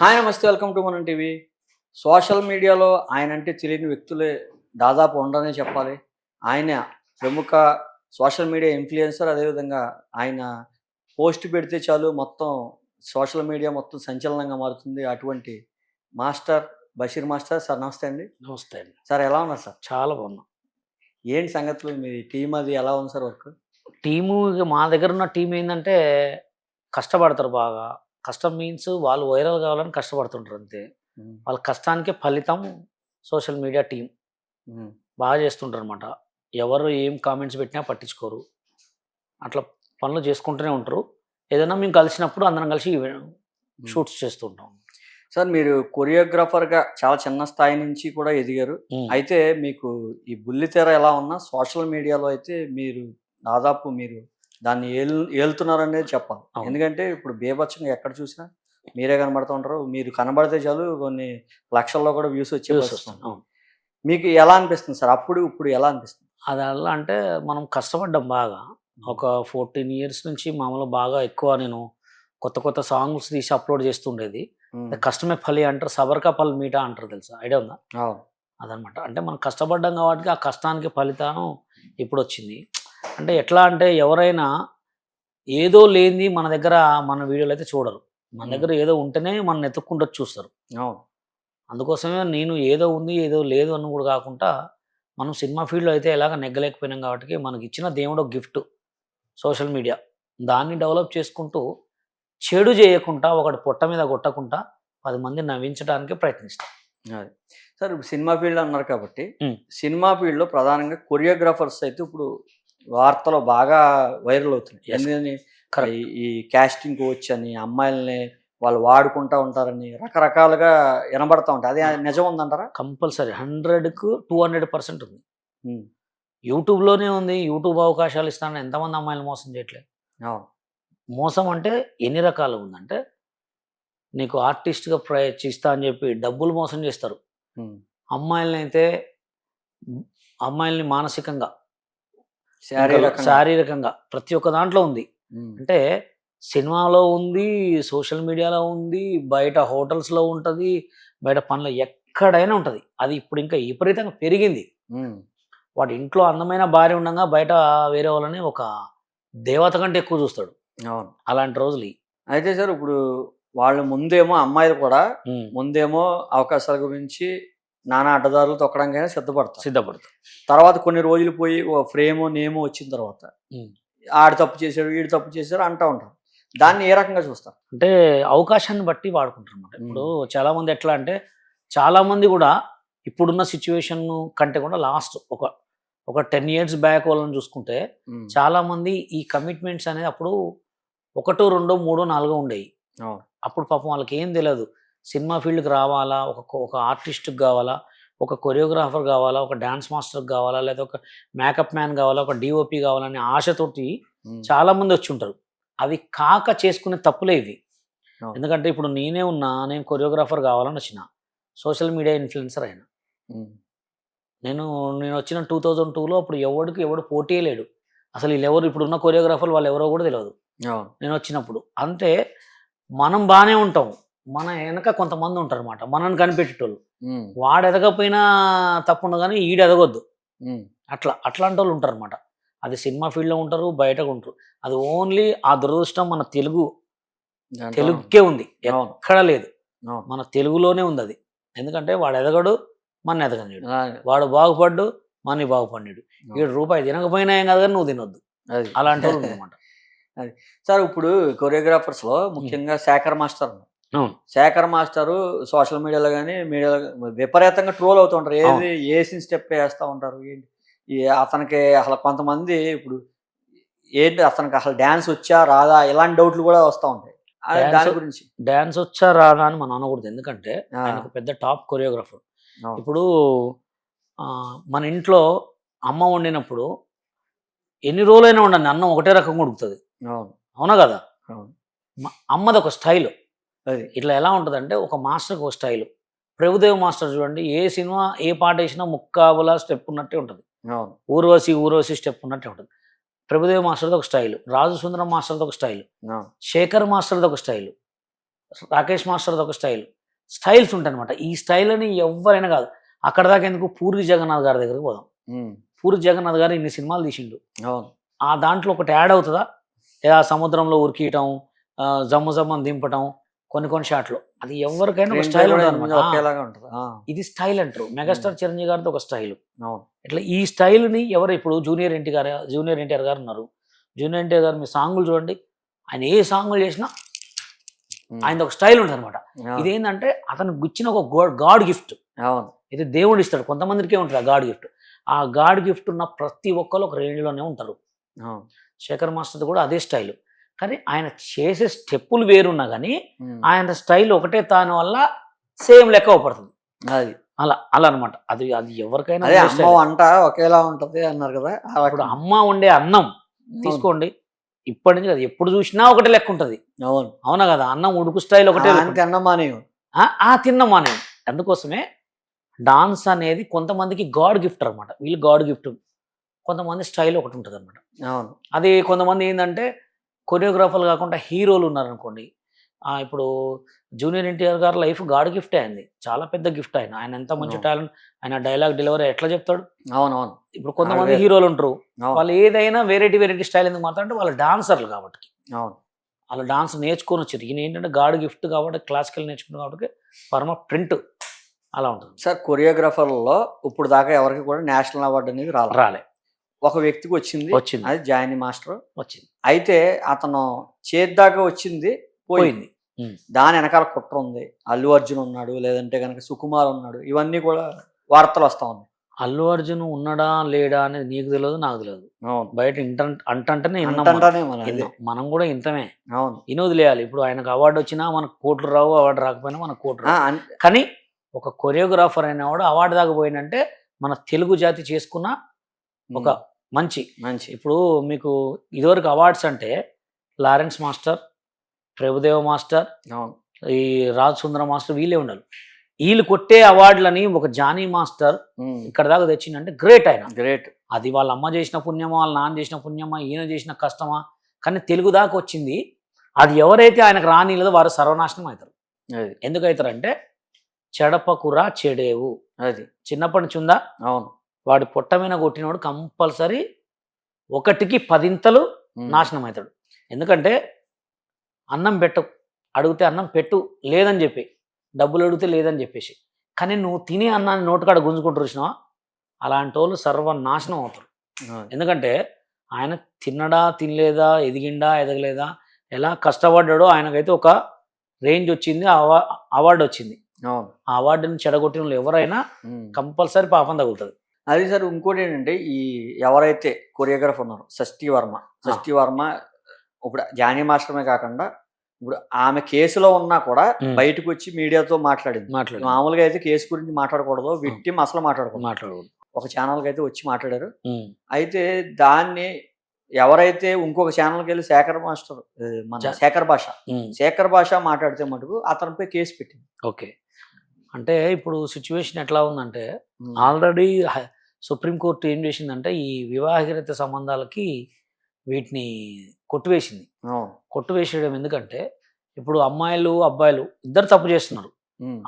Hi నమస్తే welcome to Manam TV. Social మీడియాలో ఆయన అంటే తెలియని వ్యక్తులే దాదాపు ఉండరనే చెప్పాలి. ఆయన ప్రముఖ సోషల్ మీడియా ఇన్ఫ్లుయెన్సర్ అదేవిధంగా ఆయన పోస్ట్ పెడితే చాలు మొత్తం సోషల్ మీడియా మొత్తం సంచలనంగా మారుతుంది. అటువంటి మాస్టర్ బషీర్ మాస్టర్ సార్ నమస్తే అండి. నమస్తే అండి. సార్ ఎలా ఉన్నారు సార్? చాలా బాగున్నా. ఏంటి సంగతులు? మీ టీం అది ఎలా ఉంది సార్ వర్క్? టీము మా దగ్గర ఉన్న టీం ఏంటంటే కష్టపడతారు బాగా. కష్టం మీన్స్ వాళ్ళు వైరల్ కావాలని కష్టపడుతుంటారు అంతే. వాళ్ళ కష్టానికే ఫలితం సోషల్ మీడియా టీం బాగా చేస్తుంటారు అనమాట ఎవరు ఏం కామెంట్స్ పెట్టినా పట్టించుకోరు. అట్లా పనులు చేసుకుంటూనే ఉంటారు. ఏదైనా మేము కలిసినప్పుడు అందరం కలిసి షూట్స్ చేస్తుంటాం. సార్ మీరు కొరియోగ్రాఫర్గా చాలా చిన్న స్థాయి నుంచి కూడా ఎదిగారు. అయితే మీకు ఈ బుల్లితెర ఎలా ఉన్నా సోషల్ మీడియాలో అయితే మీరు దాదాపు మీరు దాన్ని ఏల్ ఏలుతున్నారనేది చెప్పాలి. ఎందుకంటే ఇప్పుడు బేభత్సంగా ఎక్కడ చూసినా మీరే కనబడుతూ ఉంటారు. మీరు కనబడితే చాలు కొన్ని లక్షల్లో కూడా వ్యూస్ వచ్చే. మీకు ఎలా అనిపిస్తుంది సార్? అప్పుడు ఇప్పుడు ఎలా అనిపిస్తుంది? అది అలా అంటే మనం కష్టపడ్డాం బాగా. ఒక ఫోర్టీన్ ఇయర్స్ నుంచి మామూలు బాగా ఎక్కువ నేను కొత్త కొత్త సాంగ్స్ తీసి అప్లోడ్ చేస్తుండేది. కష్టమే ఫలి అంటారు సబర్కా పల్ మీటా అంటారు తెలుసా? ఐడియా ఉందా? అవును. అదనమాట. అంటే మనం కష్టపడ్డాం కాబట్టి ఆ కష్టానికి ఫలితం ఇప్పుడు వచ్చింది అంటే ఎట్లా అంటే ఎవరైనా ఏదో లేనిది మన దగ్గర మన వీడియోలు అయితే చూడరు. మన దగ్గర ఏదో ఉంటేనే మన ఎత్తుక్కుంటూ చూస్తారు. అవును. అందుకోసమే నేను ఏదో ఉంది ఏదో లేదు అని కూడా కాకుండా మనం సినిమా ఫీల్డ్లో అయితే ఎలాగ నెగ్గలేకపోయినాం కాబట్టి మనకి ఇచ్చిన దేవుడు గిఫ్ట్ సోషల్ మీడియా. దాన్ని డెవలప్ చేసుకుంటూ చెడు చేయకుండా ఒకటి పొట్ట మీద కొట్టకుండా పది మంది నవ్వించడానికి ప్రయత్నిస్తాం. అది. సార్ ఇప్పుడు సినిమా ఫీల్డ్ అన్నారు కాబట్టి. సినిమా ఫీల్డ్లో ప్రధానంగా కొరియోగ్రాఫర్స్ అయితే ఇప్పుడు వార్తలో బాగా వైరల్ అవుతున్నాయి. ఎందుకని. ఈ- కాస్టింగ్ కోచ్ అని అమ్మాయిల్ని వాళ్ళు వాడుకుంటా ఉంటారని రకరకాలుగా వినబడతా ఉంటాయి. అదే నిజం ఉందంటారా? కంపల్సరీ. హండ్రెడ్కు టూ హండ్రెడ్ పర్సెంట్ ఉంది. ఉమ్. యూట్యూబ్లోనే ఉంది. యూట్యూబ్ అవకాశాలు ఇస్తానని ఎంతమంది అమ్మాయిలు మోసం చేయట్లేదు మోసం అంటే ఎన్ని రకాలు ఉందంటే నీకు ఆర్టిస్ట్గా ప్రయ ఇస్తా అని చెప్పి డబ్బులు మోసం చేస్తారు. ఉమ్. అమ్మాయిలని అయితే అమ్మాయిల్ని మానసికంగా శారీరకంగా. శారీరకంగా ప్రతి ఒక్క దాంట్లో ఉంది. అంటే సినిమాలో ఉంది సోషల్ మీడియాలో ఉంది బయట హోటల్స్లో ఉంటుంది బయట పనులు ఎక్కడైనా ఉంటుంది అది ఇప్పుడు ఇంకా విపరీతంగా పెరిగింది. వాడి ఇంట్లో అందమైన భార్య ఉండగా బయట వేరే వాళ్ళని ఒక దేవత కంటే ఎక్కువ చూస్తాడు అవును అలాంటి రోజులు. అయితే సార్ ఇప్పుడు వాళ్ళు ముందేమో అమ్మాయిలు కూడా ముందేమో అవకాశాల గురించి నానా అడ్డదారులు తొక్కడానికైనా సిద్ధపడతారు. సిద్ధపడతాం తర్వాత కొన్ని రోజులు పోయి ఓ ఫ్రేమ్ నేమో వచ్చిన తర్వాత. ఆడు తప్పు చేశాడు వీడు తప్పు చేశాడు అంటా ఉంటారు. దాన్ని ఏ రకంగా చూస్తారు? అంటే అవకాశాన్ని బట్టి వాడుకుంటారు అన్నమాట ఇప్పుడు చాలా మంది ఎట్లా అంటే చాలా మంది కూడా ఇప్పుడున్న సిచ్యువేషన్ కంటే కూడా లాస్ట్ ఒక ఒక టెన్ ఇయర్స్ బ్యాక్ వాళ్ళని చూసుకుంటే చాలా మంది ఈ కమిట్మెంట్స్ అనేది అప్పుడు ఒకటో రెండో మూడో నాలుగో ఉండేవి. అప్పుడు పాపం వాళ్ళకి ఏం తెలియదు. సినిమా ఫీల్డ్కి రావాలా? ఒక ఒక ఆర్టిస్ట్కి కావాలా? ఒక కొరియోగ్రాఫర్ కావాలా? ఒక డాన్స్ మాస్టర్కి కావాలా? లేదా ఒక మేకప్ మ్యాన్ కావాలా? ఒక డిఓపి కావాలనే ఆశతోటి ఉమ్. చాలా మంది వచ్చి ఉంటారు అవి కాక చేసుకునే తప్పులే ఇవి. ఎందుకంటే ఇప్పుడు నేనే ఉన్నా నేను కొరియోగ్రాఫర్ కావాలని వచ్చిన సోషల్ మీడియా ఇన్ఫ్లుయెన్సర్ అయినా. నేను నేను వచ్చిన టూ థౌజండ్ టూలో అప్పుడు ఎవడికి ఎవడు పోటీ లేడు. అసలు వీళ్ళు ఎవరు ఇప్పుడు ఉన్న కొరియోగ్రాఫర్ వాళ్ళు ఎవరో కూడా తెలియదు నేను వచ్చినప్పుడు. అంటే మనం బాగానే ఉంటాం. మన వెనక కొంతమంది ఉంటారు అనమాట మనల్ని కనిపెట్టేటోళ్ళు. వాడు ఎదగపోయినా తప్పుండు కానీ ఈడు ఎదగొద్దు. అట్లా అట్లాంటి వాళ్ళు ఉంటారు అనమాట అది సినిమా ఫీల్డ్లో ఉంటారు బయట ఉంటారు. అది ఓన్లీ ఆ దురదృష్టం మన తెలుగు తెలుగుకే ఉంది. ఎక్కడ లేదు. మన తెలుగులోనే ఉంది అది ఎందుకంటే వాడు ఎదగడు మన ఎదగనీడు. వాడు బాగుపడ్డు మన బాగుపడినాడు వీడు రూపాయి తినకపోయినా ఏం కాదు కానీ నువ్వు తినొద్దు. అది. అలాంటి వాళ్ళు అనమాట సార్ ఇప్పుడు కొరియోగ్రాఫర్స్లో ముఖ్యంగా Sekhar master. Sekhar master social మీడియాలో కానీ మీడియాలో విపరీతంగా ట్రోల్ అవుతూ ఉంటారు. ఏది వేసిన స్టెప్ వేస్తూ ఉంటారు? ఏంటి? అతనికి అసలు కొంతమంది ఇప్పుడు ఏంటి అతనికి అసలు డ్యాన్స్ వచ్చా రాదా? ఇలాంటి డౌట్లు కూడా వస్తూ ఉంటాయి. దాని గురించి. డ్యాన్స్ వచ్చా రాదా అని మనం అనకూడదు. ఎందుకంటే ఆ, ఆయన ఒక పెద్ద టాప్ కొరియోగ్రాఫర్. ఇప్పుడు మన ఇంట్లో అమ్మ వండినప్పుడు ఎన్ని రోజులైనా ఉండండి అన్నం ఒకటే రకంగా ఉడుకుతుంది. అవును. అవునా కదా? అమ్మది ఒక స్టైల్. ఇట్లా ఎలా ఉంటుందంటే ఒక మాస్టర్కి ఒక స్టైల్. ప్రభుదేవ్ మాస్టర్ చూడండి ఏ సినిమా ఏ పాట వేసినా ముక్కాబులా స్టెప్ ఉన్నట్టే ఉంటుంది. ఊర్వశి ఊర్వశి స్టెప్ ఉన్నట్టే ఉంటుంది. ప్రభుదేవ్ మాస్టర్ది ఒక స్టైల్ రాజు సుందరం మాస్టర్ది ఒక స్టైల్ శేఖర్ మాస్టర్ది ఒక స్టైల్ రాకేష్ మాస్టర్ది ఒక స్టైల్. స్టైల్స్ ఉంటాయి అనమాట ఈ స్టైల్ అని ఎవరైనా కాదు. అక్కడ దాకా ఎందుకు పూరి జగన్నాథ్ గారి దగ్గరికి పోదాం. పూరి జగన్నాథ్ గారు ఇన్ని సినిమాలు తీసిండు. ఆ దాంట్లో ఒకటి యాడ్ అవుతుందా? లేదా సముద్రంలో ఉరికియటం జమ్ము జమ్మని దింపటం కొన్ని కొన్ని షాట్లు. అది ఎవరికైనా ఒక స్టైల్ ఉంటుంది. ఇది స్టైల్ అంటారు. మెగాస్టార్ చిరంజీవి గారితో ఒక స్టైల్. ఇట్లా ఈ స్టైల్ని ఎవరు ఇప్పుడు జూనియర్ ఎన్టీఆర్ జూనియర్ ఎన్టీఆర్ గారు ఉన్నారు. జూనియర్ ఎన్టీఆర్ గారు మీ సాంగులు చూడండి. ఆయన ఏ సాంగులు చేసినా ఆయన ఒక స్టైల్ ఉంటుంది అనమాట ఇదేంటంటే అతనికి గుచ్చిన ఒక గాడ్ గిఫ్ట్. ఇది దేవుడు ఇస్తాడు. కొంతమందికే ఉంటుంది ఆ గాడ్ గిఫ్ట్. ఆ గాడ్ గిఫ్ట్ ఉన్న ప్రతి ఒక్కరు ఒక రేంజ్లోనే ఉంటారు. శేఖర్ మాస్టర్ది కూడా అదే స్టైల్. కానీ ఆయన చేసే స్టెప్పులు వేరున్నా కానీ ఆయన స్టైల్ ఒకటే తాను వల్ల సేమ్ లెక్క అవపడుతుంది. అది. అలా అలా అనమాట అది అది ఎవరికైనా అదే ఉండే అమ్మ style. వంట ఒకేలా ఉంటది అన్నారు కదా ఇప్పుడు. అమ్మ వండే అన్నం తీసుకోండి. ఇప్పటి నుంచి కదా ఎప్పుడు చూసినా ఒకటే లెక్క ఉంటుంది. అవును. అవునా కదా? అన్నం ఉడుకు స్టైల్ ఒకటే అంతే అన్నమానేయం ఆ, ఆ తిన్నమా నేను అందుకోసమే డాన్స్ అనేది కొంతమందికి గాడ్ గిఫ్ట్ అనమాట వీళ్ళు గాడ్ గిఫ్ట్. కొంతమంది స్టైల్ ఒకటి ఉంటుంది అనమాట అవును. అది కొంతమంది ఏంటంటే కొరియోగ్రాఫర్లు కాకుండా హీరోలు ఉన్నారనుకోండి. ఇప్పుడు జూనియర్ ఎన్టీఆర్ గారు లైఫ్ గాడ్ గిఫ్ట్ అయింది చాలా పెద్ద గిఫ్ట్ ఆయన. ఆయన ఎంత మంచి. టాలెంట్ ఆయన డైలాగ్ డెలివరీ ఎట్లా చెప్తాడు? అవునవును. ఇప్పుడు కొంతమంది. హీరోలు ఉంటారు. వాళ్ళు ఏదైనా వెరైటీ వెరైటీ స్టైల్ ఎందుకు మాట్లాడంటే వాళ్ళు డాన్సర్లు కాబట్టి. అవును. వాళ్ళు డాన్స్ నేర్చుకొని వచ్చారు. ఈయన ఏంటంటే గాడ్ గిఫ్ట్ కాబట్టి క్లాసికల్ నేర్చుకున్నారు కాబట్టి పరమ ప్రింట్ అలా ఉంటుంది. సార్ కొరియోగ్రాఫర్లలో ఇప్పుడు దాకా ఎవరికి కూడా నేషనల్ అవార్డు అనేది రాలే. ఒక వ్యక్తికి వచ్చింది. వచ్చింది. అది జాయిని మాస్టర్. వచ్చింది. అయితే అతను చేద్దాకా వచ్చింది పోయింది. దాని వెనకాల కుట్ర ఉంది. అల్లు అర్జున్ ఉన్నాడు లేదంటే కనుక సుకుమార్ ఉన్నాడు. ఇవన్నీ కూడా వార్తలు వస్తా ఉన్నాయి. అల్లు అర్జున్ ఉన్నాడా లేడా అనేది నీకు తెలియదు నాకు తెలియదు బయట ఇంట అంటంటేనే విన్నాం మనం. కూడా ఇంతమే. అవును. ఇని వదిలేయాలి. ఇప్పుడు ఆయనకు అవార్డు వచ్చినా మనకు కోట్లు రావు అవార్డు రాకపోయినా మనకు కోట్లు కానీ ఒక కొరియోగ్రాఫర్ అయినవాడు అవార్డు దాకా పోయినంటే మన తెలుగు జాతి చేసుకున్న ఒక మంచి మంచి. ఇప్పుడు మీకు ఇదివరకు అవార్డ్స్ అంటే లారెన్స్ మాస్టర్ ప్రభుదేవ మాస్టర్ ఈ రాజ్ సుందర మాస్టర్ వీళ్ళే ఉండాలి. వీళ్ళు కొట్టే అవార్డులని ఒక జానీ మాస్టర్ ఇక్కడ దాకా తెచ్చిందంటే గ్రేట్ ఆయన. గ్రేట్. అది వాళ్ళ అమ్మ చేసిన పుణ్యమా వాళ్ళ నాన్న చేసిన పుణ్యమా ఈయన చేసిన కష్టమా? కానీ తెలుగు దాకా వచ్చింది. అది ఎవరైతే ఆయనకు రానిలేదో వారు సర్వనాశనం అవుతారు. అది. ఎందుకు అవుతారంటే చెడపకురా చెడేవు. అది. చిన్నప్పటి నుంచి ఉందా అవును. వాడి పొట్ట మీద కొట్టినోడు కంపల్సరీ ఒకటికి పదింతలు. నాశనం అవుతాడు ఎందుకంటే అన్నం పెట్టు అడిగితే అన్నం పెట్టు లేదని చెప్పి డబ్బులు అడిగితే లేదని చెప్పేసి. కానీ నువ్వు తినే అన్నాన్ని నోటుకాడ గుంజుకుంటారు చూసినావా? అలాంటి వాళ్ళు సర్వనాశనం అవుతారు. ఎందుకంటే ఆయన తిన్నడా తినలేదా ఎదిగిండా ఎదగలేదా ఎలా కష్టపడ్డాడో ఆయనకైతే ఒక రేంజ్ వచ్చింది అవా అవార్డు వచ్చింది. ఆ అవార్డుని చెడగొట్టిన వాళ్ళు ఎవరైనా. కంపల్సరీ పాపం తగులుతుంది అది సార్ ఇంకోటి ఏంటంటే ఈ ఎవరైతే కొరియోగ్రాఫర్ ఉన్నారో షష్ఠి వర్మ షష్ఠి వర్మ ఇప్పుడు జానీ మాస్టర్మే కాకుండా ఇప్పుడు ఆమె కేసులో ఉన్నా కూడా. బయటకు వచ్చి మీడియాతో మాట్లాడింది. మాట్లాడు మామూలుగా అయితే కేసు గురించి మాట్లాడకూడదు విక్టిమ్ అసలు మాట్లాడకూడదు. మాట్లాడకూడదు. ఒక ఛానల్కి అయితే వచ్చి మాట్లాడారు. అయితే దాన్ని ఎవరైతే ఇంకొక ఛానల్కి వెళ్ళి శేఖర్ మాస్టర్ మన శేఖర్ భాష. శేఖర్ భాష మాట్లాడితే మటుకు అతనిపై కేసు పెట్టింది. ఓకే. అంటే ఇప్పుడు సిచ్యువేషన్ ఎట్లా ఉందంటే ఆల్రెడీ సుప్రీంకోర్టు ఏం చేసిందంటే ఈ వివాహరహిత సంబంధాలకి వీటిని కొట్టివేసింది. కొట్టివేసేయడం ఎందుకంటే ఇప్పుడు అమ్మాయిలు అబ్బాయిలు ఇద్దరు తప్పు చేస్తున్నారు.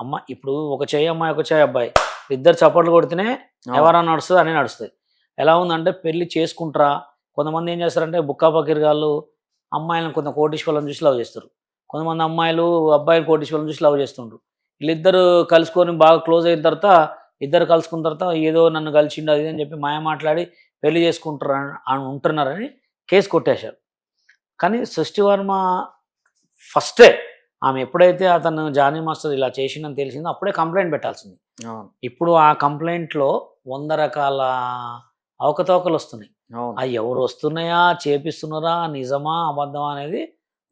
అమ్మ ఇప్పుడు ఒక చేయి అమ్మాయి ఒక చేయి అబ్బాయి. ఇద్దరు చప్పట్లు కొడితేనే. ఎవరైనా నడుస్తుంది అని నడుస్తుంది. ఎలా ఉందంటే పెళ్ళి చేసుకుంటారా? కొంతమంది ఏం చేస్తారంటే బుక్కా పకీర్గాళ్ళు అమ్మాయిలను కొంత కోటీశ్వరం చూసి లవ్ చేస్తారు. కొంతమంది అమ్మాయిలు అబ్బాయిలు కోటీశ్వరం చూసి లవ్ చేస్తుండ్రు. వీళ్ళిద్దరు కలుసుకొని బాగా క్లోజ్ అయిన తర్వాత ఇద్దరు కలుసుకున్న తర్వాత ఏదో నన్ను కలిసిండు అది అని చెప్పి మాయ మాట్లాడి పెళ్ళి చేసుకుంటారు అని- ఉంటున్నారని కేసు కొట్టేశారు కానీ సృష్టి వర్మ ఫస్టే ఆమె ఎప్పుడైతే అతను జానీ మాస్టర్ ఇలా చేసిందని తెలిసిందో అప్పుడే కంప్లైంట్ పెట్టాల్సింది. ఇప్పుడు ఆ కంప్లైంట్లో వంద రకాల అవకతవకలు వస్తున్నాయి. అవి ఎవరు వస్తున్నాయా చేపిస్తున్నారా నిజమా అబద్ధమా అనేది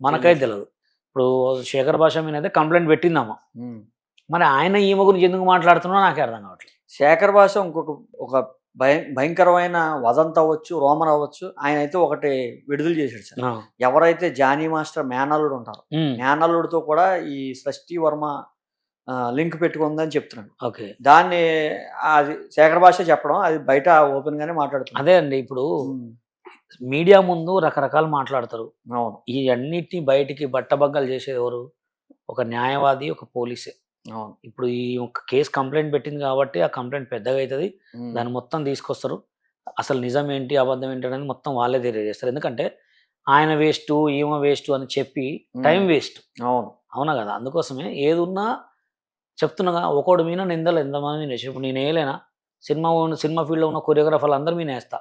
మనకైతే తెలియదు ఇప్పుడు శేఖర్ భాష మీద అయితే కంప్లైంట్ పెట్టిందమ్మా ఉమ్. మరి ఆయన ఈమె గురించి ఎందుకు మాట్లాడుతున్నా నాకే అర్థం కావట్లేదు. శేఖర్ భాష ఇంకొక ఒక భయ భయంకరమైన వదంత అవ్వచ్చు రోమన్ అవ్వచ్చు ఆయన అయితే ఒకటి విడుదల చేశాడు సార్. ఎవరైతే జానీ మాస్టర్ మేనల్లుడు ఉంటారో మేనల్లుడితో కూడా ఈ సృష్టి వర్మ లింక్ పెట్టుకుందని చెప్తున్నాడు. ఓకే. దాన్ని అది శేఖర్ భాష చెప్పడం అది బయట ఓపెన్ గానే మాట్లాడుతున్నాడు. అదే అండి ఇప్పుడు. మీడియా ముందు రకరకాలు మాట్లాడతారు. అవును. ఈ అన్నిటిని బయటికి బట్టబగ్గలు చేసేది ఎవరు? ఒక న్యాయవాది ఒక పోలీసే. అవును. ఇప్పుడు ఈ ఒక కేసు కంప్లైంట్ పెట్టింది కాబట్టి ఆ కంప్లైంట్ పెద్దగా అవుతుంది. దాన్ని మొత్తం తీసుకొస్తారు. అసలు నిజం ఏంటి? అబద్ధం ఏంటి? అనేది మొత్తం వాళ్ళే తెలియజేస్తారు. ఎందుకంటే ఆయన వేస్ట్ ఈమె వేస్ట్ అని చెప్పి టైం. వేస్ట్. అవును. అవునా కదా? అందుకోసమే ఏది ఉన్నా చెప్తున్నా ఒకడు మీద నిందలు ఎంతమంది మీద ఇప్పుడు నేను వేయలేనా? సినిమా ఉన్న- సినిమా ఫీల్డ్లో ఉన్న కొరియోగ్రాఫర్లు అందరూ మీద వేస్తా.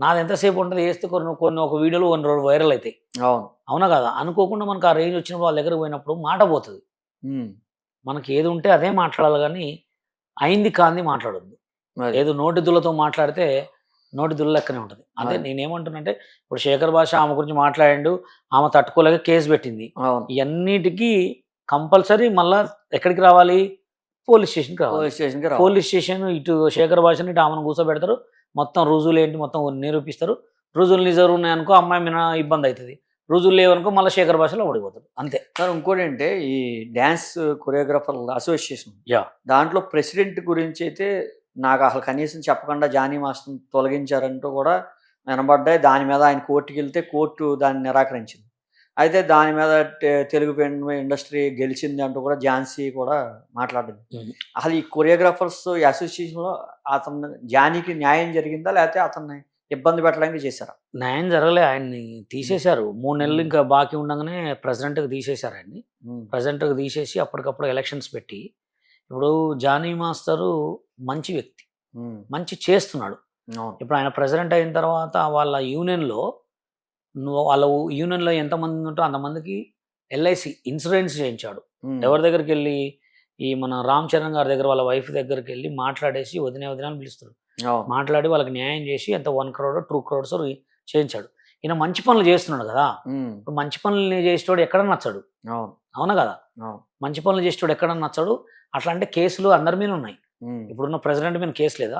నాది ఎంతసేపు ఉంటుంది? వేస్తే కొన్ని కొన్ని ఒక వీడియోలు కొన్ని రోజులు వైరల్ అవుతాయి అవును. అవునా కదా? అనుకోకుండా మనకు ఆ రేంజ్ వచ్చినప్పుడు వాళ్ళ దగ్గరకు పోయినప్పుడు మాట పోతుంది. మనకి ఏది ఉంటే అదే మాట్లాడాలి కానీ అయింది కాంది మాట్లాడొద్దు. ఏదో నోటి దుల్లతో మాట్లాడితే నోటి దుల్ల లెక్కనే ఉంటుంది. అదే. నేనేమంటున్నానంటే ఇప్పుడు శేఖర్ భాష ఆమె గురించి మాట్లాడిండు ఆమె తట్టుకోలేక కేసు పెట్టింది. ఇవన్నిటికీ కంపల్సరీ మళ్ళా ఎక్కడికి రావాలి? పోలీస్ స్టేషన్కి రావాలి. పోలీస్ స్టేషన్కి పోలీస్ స్టేషన్ ఇటు శేఖర్ భాషని ఇటు ఆమెను కూర్చోబెడతారు మొత్తం రుజువులు ఏంటి మొత్తం నిరూపిస్తారు. రుజువులు నిజాలు ఉన్నాయనుకో అమ్మాయి మీద ఇబ్బంది అవుతుంది రుజువులు లేవనుకో మళ్ళీ శేఖర్ భాషలో ఓడిపోతాడు. అంతే. సార్ ఇంకోటి అంటే ఈ డ్యాన్స్ కొరియోగ్రాఫర్ అసోసియేషన్ యా. దాంట్లో ప్రెసిడెంట్ గురించి అయితే నాకు అసలు కనీసం చెప్పకుండా జానీ మాస్టర్ తొలగించారంటూ కూడా వినబడ్డాయి. దాని మీద ఆయన కోర్టుకి వెళ్తే కోర్టు దాన్ని నిరాకరించింది. అయితే దాని మీద తెలుగు ఫిల్మ్ ఇండస్ట్రీ గెలిచింది అంటూ కూడా ఝాన్సీ కూడా మాట్లాడింది. అసలు ఈ కొరియోగ్రాఫర్స్ అసోసియేషన్లో అతను జానీకి న్యాయం జరిగిందా లేకపోతే అతన్ని ఇబ్బంది పెట్టడానికి చేశారా. న్యాయం జరగలే. ఆయన్ని తీసేశారు. మూడు నెలలు ఇంకా బాకీ ఉండగానే ప్రెసిడెంట్కి తీసేశారు ఆయన్ని. ప్రెసిడెంట్కి తీసేసి అప్పటికప్పుడు ఎలక్షన్స్ పెట్టి ఇప్పుడు జానీ మాస్టరు మంచి వ్యక్తి. మంచి చేస్తున్నాడు. ఇప్పుడు ఆయన ప్రెసిడెంట్ అయిన తర్వాత వాళ్ళ యూనియన్లో నువ్వు వాళ్ళ యూనియన్లో ఎంతమంది ఉంటో అంతమందికి ఎల్ఐసి ఇన్సూరెన్స్ చేయించాడు. ఎవరి దగ్గరికి వెళ్ళి ఈ మన రామ్ చరణ్ గారి దగ్గర వాళ్ళ వైఫ్ దగ్గరికి వెళ్ళి మాట్లాడేసి వదిన వదిన అని పిలుస్తారు మాట్లాడి వాళ్ళకి న్యాయం చేసి ఎంత వన్ క్రోడ్ టూ క్రోడ్స్ చేయించాడు. ఈయన మంచి పనులు చేస్తున్నాడు కదా. ఇప్పుడు మంచి పనులు చేసేటోడు ఎక్కడ నచ్చాడు. అవును. కదా? మంచి పనులు చేసేటోడు ఎక్కడ నచ్చాడు. అట్లా అంటే కేసులు అందరి మీద ఉన్నాయి. ఇప్పుడున్న ప్రెసిడెంట్ మీద కేసు లేదా?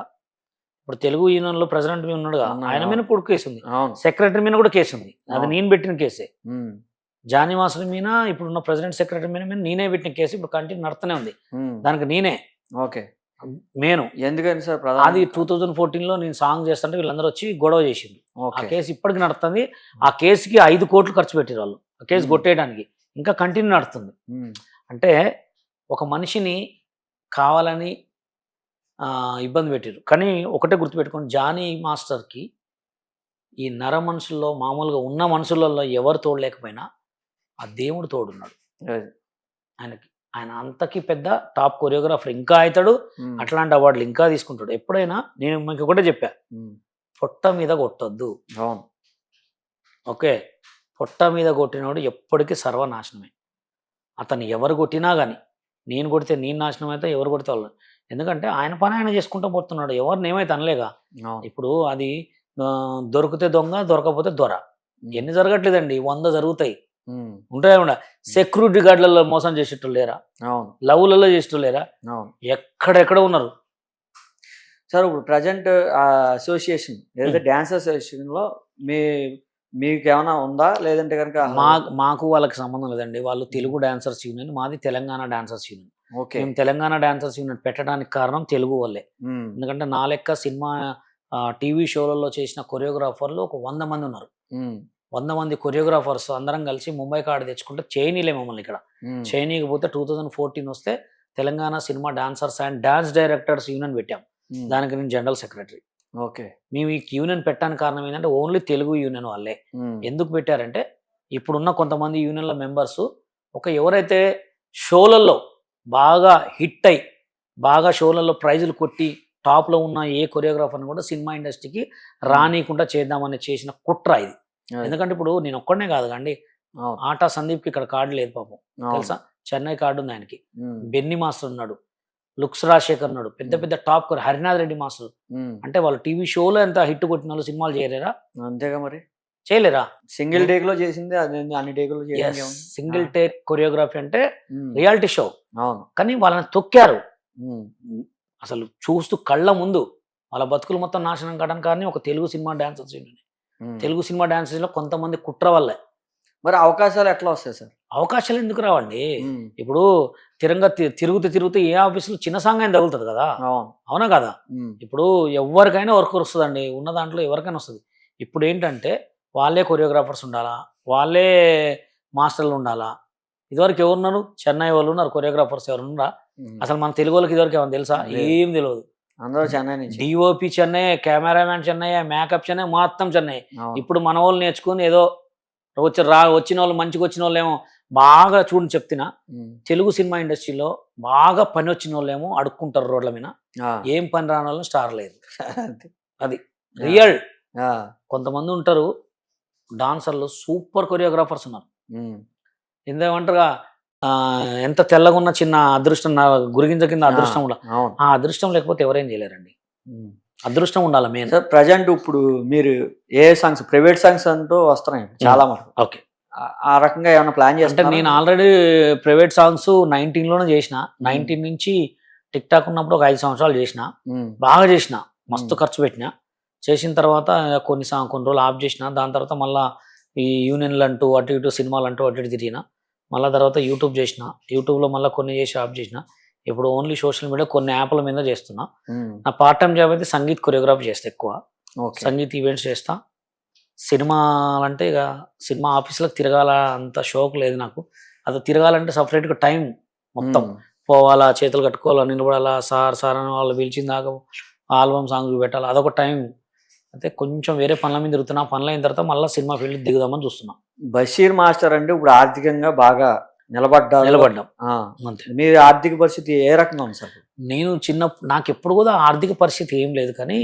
ఇప్పుడు తెలుగు యూనియన్లో ప్రెసిడెంట్ మీద ఉన్నాడు ఆయన. మీద కూడా కేసు ఉంది. సెక్రటరీ మీద కూడా కేసు ఉంది. అది. నేను పెట్టిన కేసే. ఉమ్. జానీ మాస్టర్ మీద ఇప్పుడున్న ప్రెసిడెంట్ సెక్రటరీ మీద నేనే పెట్టిన కేసు ఇప్పుడు కంటిన్యూ నడుతూనే ఉంది. దానికి నేనే. ఓకే. మేను ఎందుకని సార్ అది టూ థౌజండ్ ఫోర్టీన్లో నేను సాంగ్ చేస్తుంటే వీళ్ళందరూ వచ్చి గొడవ చేసింది ఆ కేసు ఇప్పటికి నడుస్తుంది. ఆ కేసుకి ఐదు కోట్లు ఖర్చు పెట్టారు వాళ్ళు. ఆ కేసు. కొట్టేయడానికి. ఇంకా కంటిన్యూ నడుస్తుంది. ఉమ్. అంటే ఒక మనిషిని కావాలని ఇబ్బంది పెట్టారు కానీ ఒకటే గుర్తుపెట్టుకోండి జానీ మాస్టర్కి ఈ నర మనుషుల్లో మామూలుగా ఉన్న మనుషులలో ఎవరు తోడలేకపోయినా ఆ దేవుడు తోడున్నాడు. ఆయనకి. ఆయన అంతకి పెద్ద టాప్ కొరియోగ్రాఫర్ ఇంకా అవుతాడు. అట్లాంటి అవార్డులు ఇంకా తీసుకుంటాడు. ఎప్పుడైనా నేను మీకు ఒకటే చెప్పా. పొట్ట మీద కొట్టొద్దు. అవును. ఓకే పొట్ట మీద కొట్టినోడు ఎప్పటికీ సర్వనాశనమే. అతను ఎవరు కొట్టినా కానీ నేను కొడితే నేను నాశనం అయితే ఎవరు కొడితే వాళ్ళు. ఎందుకంటే ఆయన పని ఆయన చేసుకుంటూ పోతున్నాడు ఎవరిని ఏమైతే అనలేగా ఇప్పుడు అది దొరికితే దొంగ దొరకపోతే దొర. ఎన్ని జరగట్లేదండి వంద జరుగుతాయి. ఉంటాయి ఉండ సెక్యూరిటీ గార్డులలో మోసం చేసేటోళ్ళు లేరా? అవును. లవ్లలో చేసేటోళ్ళు లేరా? అవును. ఎక్కడెక్కడ ఉన్నారు. సార్ ఇప్పుడు ప్రజెంట్ అసోసియేషన్ ఏదైతే డ్యాన్స్ అసోసియేషన్లో మీ మీకు ఏమైనా ఉందా? లేదంటే కనుక మా మాకు వాళ్ళకి సంబంధం లేదండి. వాళ్ళు తెలుగు డాన్సర్స్ యూనియన్ మాది తెలంగాణ డాన్సర్స్ యూనియన్. ఓకే. మేము తెలంగాణ డాన్సర్స్ యూనియన్ పెట్టడానికి కారణం తెలుగు వాళ్ళే. ఎందుకంటే నా లెక్క సినిమా టీవీ షోలలో చేసిన కొరియోగ్రాఫర్లు ఒక వంద మంది ఉన్నారు. వంద మంది కొరియోగ్రాఫర్స్ అందరం కలిసి ముంబై కార్డు తెచ్చుకుంటే చైనీలే మమ్మల్ని ఇక్కడ. చైనీకి పోతే టూ థౌజండ్ ఫోర్టీన్ వస్తే Telangana cinema dancers and dance directors union పెట్టాం. దానికి నేను జనరల్ సెక్రటరీ ఓకే మేము ఈ యూనియన్ పెట్టడానికి కారణం ఏంటంటే ఓన్లీ తెలుగు యూనియన్ వాళ్ళే. ఎందుకు పెట్టారంటే ఇప్పుడున్న కొంతమంది యూనియన్ల మెంబర్స్ ఒక ఎవరైతే షోలలో బాగా హిట్ అయి బాగా షోలలో ప్రైజులు కొట్టి టాప్లో ఉన్న ఏ కొరియోగ్రాఫర్ని కూడా సినిమా ఇండస్ట్రీకి రానియకుండా చేద్దామని చేసిన కుట్ర ఇది. ఎందుకంటే ఇప్పుడు నేను ఒక్కడనే కాదు కండి. ఆటా సందీప్కి ఇక్కడ కార్డు లేదు పాపం. తెలుసా? చెన్నై కార్డు ఉంది ఆయనకి. బెన్ని మాస్టర్ ఉన్నాడు. లుక్స్ రాజశేఖర్ ఉన్నాడు. పెద్ద పెద్ద టాప్ కొరి హరినాథ్ రెడ్డి మాస్టర్. అంటే వాళ్ళు టీవీ షోలో ఎంత హిట్ కొట్టిన వాళ్ళు సినిమాలు చేయలేరా? అంతేగా మరి. చేయలేరా? సింగిల్ టేక్లో చేసింది అన్ని చేయడానికి ఏముంది? సింగిల్. టేక్ కొరియోగ్రఫీ అంటే. Reality show. అవును. కానీ వాళ్ళని తొక్కారు. అసలు చూస్తూ కళ్ళ ముందు వాళ్ళ బతుకులు మొత్తం నాశనం కావడానికి కానీ ఒక Telugu cinema dancers union. Telugu cinema డాన్సర్స్లో కొంతమంది కుట్ర వల్లే. మరి అవకాశాలు ఎట్లా వస్తాయి సార్? అవకాశాలు ఎందుకు రావండి. ఇప్పుడు తిరంగా తిరుగుతూ తిరుగుతూ ఏ ఆఫీసులో చిన్న సాంగ్ అయినా తగులుతుంది కదా? అవును. కదా. ఇప్పుడు ఎవరికైనా వర్క్ వస్తుందండి. ఉన్న దాంట్లో ఎవరికైనా వస్తుంది. ఇప్పుడు ఏంటంటే వాళ్ళే కొరియోగ్రాఫర్స్ ఉండాలా? వాళ్ళే మాస్టర్లు ఉండాలా? ఇదివరకు ఎవరున్నారు? చెన్నై వాళ్ళు ఉన్నారు కొరియోగ్రాఫర్స్ ఎవరు ఉన్నారా అసలు మన తెలుగు వాళ్ళకి ఇదివరకు ఏమైనా తెలుసా. ఏం తెలియదు అందరూ చెన్నై నుంచి DOP Chennai cameraman Chennai makeup Chennai మొత్తం చెన్నై. ఇప్పుడు మన వాళ్ళు నేర్చుకుని ఏదో వచ్చి రా వచ్చిన వాళ్ళు మంచిగా వచ్చిన వాళ్ళు ఏమో బాగా చూడని చెప్తున్నా. తెలుగు సినిమా ఇండస్ట్రీలో బాగా పని వచ్చిన వాళ్ళు ఏమో అడుక్కుంటారు రోడ్ల మీద. ఏం పని రాని వాళ్ళని స్టార్ లేదు అంతే. అది రియల్. కొంతమంది ఉంటారు డాన్సర్లు సూపర్ కొరియోగ్రాఫర్స్ ఉన్నారు. ఎందుకంటారుగా ఎంత తెల్లగా ఉన్న చిన్న అదృష్టం నా గురిగింజ కింద అదృష్టం ఉండాలి. ఆ అదృష్టం లేకపోతే ఎవరేం చేయలేరండి. అదృష్టం ఉండాలి మెయిన్. సార్ ప్రజెంట్ ఇప్పుడు మీరు ఏ సాంగ్స్ ప్రైవేట్ సాంగ్స్ అంటూ వస్తున్నాయి చాలా మటుకు. ఓకే. ఆ- రకంగా ఏమైనా ప్లాన్ చేస్తే నేను ఆల్రెడీ ప్రైవేట్ సాంగ్స్ నైన్టీన్లోనే చేసిన. నైన్టీన్ నుంచి టిక్ టాక్ ఉన్నప్పుడు ఒక ఐదు సంవత్సరాలు చేసిన. బాగా చేసిన. మస్తు. ఖర్చు పెట్టిన. చేసిన తర్వాత కొన్ని కొన్ని రోజులు ఆఫ్ చేసిన. దాని తర్వాత మళ్ళీ ఈ యూనియన్లు అంటూ అటు ఇటు సినిమాలు అంటూ అటు ఇటు తిరిగిన. మళ్ళీ తర్వాత యూట్యూబ్ చేసిన యూట్యూబ్లో మళ్ళీ కొన్ని చేసి ఆఫ్ చేసిన. ఇప్పుడు ఓన్లీ సోషల్ మీడియా కొన్ని యాప్ల మీద చేస్తున్నా. నా పార్ట్ టైం జాబ్ అయితే సంగీత్ కొరియోగ్రాఫీ చేస్తా ఎక్కువ. సంగీత్ ఈవెంట్స్ చేస్తా. సినిమాలంటే ఇక సినిమా ఆఫీసులకు తిరగాల అంత షోక్ లేదు నాకు. అది తిరగాలంటే సపరేట్గా టైం మొత్తం. పోవాలా చేతులు కట్టుకోవాలా నిలబడాలా సార్ సార్ అని వాళ్ళు పిలిచిన దాకా ఆల్బమ్ సాంగ్ చూపెట్టాలి అదొక టైం. అయితే కొంచెం వేరే పనుల మీద తిరుగుతున్నా పనులు అయిన తర్వాత మళ్ళీ సినిమా ఫీల్డ్ దిగుదామని చూస్తున్నా. బషీర్ మాస్టర్ అంటే ఇప్పుడు ఆర్థికంగా బాగా నిలబడ్డాం. ఆ. అంతే. మీ ఆర్థిక పరిస్థితి ఏ రకంగా ఉంది సార్? నేను చిన్న నాకు ఎప్పుడు కూడా ఆర్థిక పరిస్థితి ఏం లేదు కానీ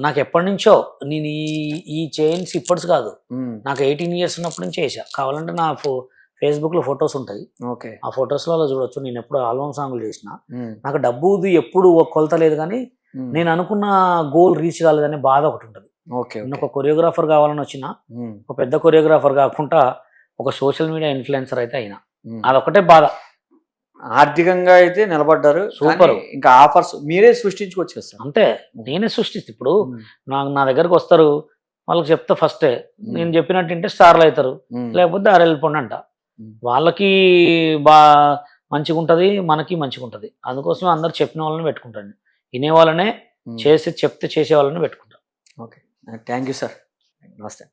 నాకు ఎప్పటి నుంచో నేను ఈ ఈ చైన్స్ ఇప్పటికి కాదు. నాకు ఎయిటీన్ ఇయర్స్ ఉన్నప్పటి నుంచి వేసా కావాలంటే నా ఫో ఫేస్బుక్లో ఫొటోస్ ఉంటాయి. ఓకే. ఆ ఫొటోస్లో అలా చూడొచ్చు. నేను ఎప్పుడు ఆల్బమ్ సాంగ్లు చేసిన. నాకు డబ్బుది ఎప్పుడు ఒక కొలత లేదు కానీ. నేను అనుకున్న గోల్ రీచ్ కాలేదనే బాధ ఒకటి ఉంటుంది. ఓకే నేను ఒక కొరియోగ్రాఫర్ కావాలని వచ్చిన. ఒక పెద్ద కొరియోగ్రాఫర్ కాకుండా ఒక సోషల్ మీడియా ఇన్ఫ్లుయెన్సర్ అయితే అయినా. అదొకటే బాధ. ఆర్థికంగా అయితే నిలబడ్డారు సూపర్. ఇంకా ఆఫర్స్ మీరే సృష్టించుకోవచ్చు సార్. అంతే నేనే సృష్టిస్తే. ఇప్పుడు నాకు నా దగ్గరకు వస్తారు వాళ్ళకి చెప్తా ఫస్టే నేను చెప్పినట్టు వింటే స్టార్లు అవుతారు. లేకపోతే దారి వెళ్ళిపోండి అంట. వాళ్ళకి బా మంచిగా ఉంటుంది మనకి మంచిగా ఉంటుంది అందుకోసం అందరు చెప్పిన వాళ్ళని పెట్టుకుంటాను వినే వాళ్ళనే చేసి చెప్తే చేసే వాళ్ళని పెట్టుకుంటాను ఓకే. Thank you sir. నమస్తే.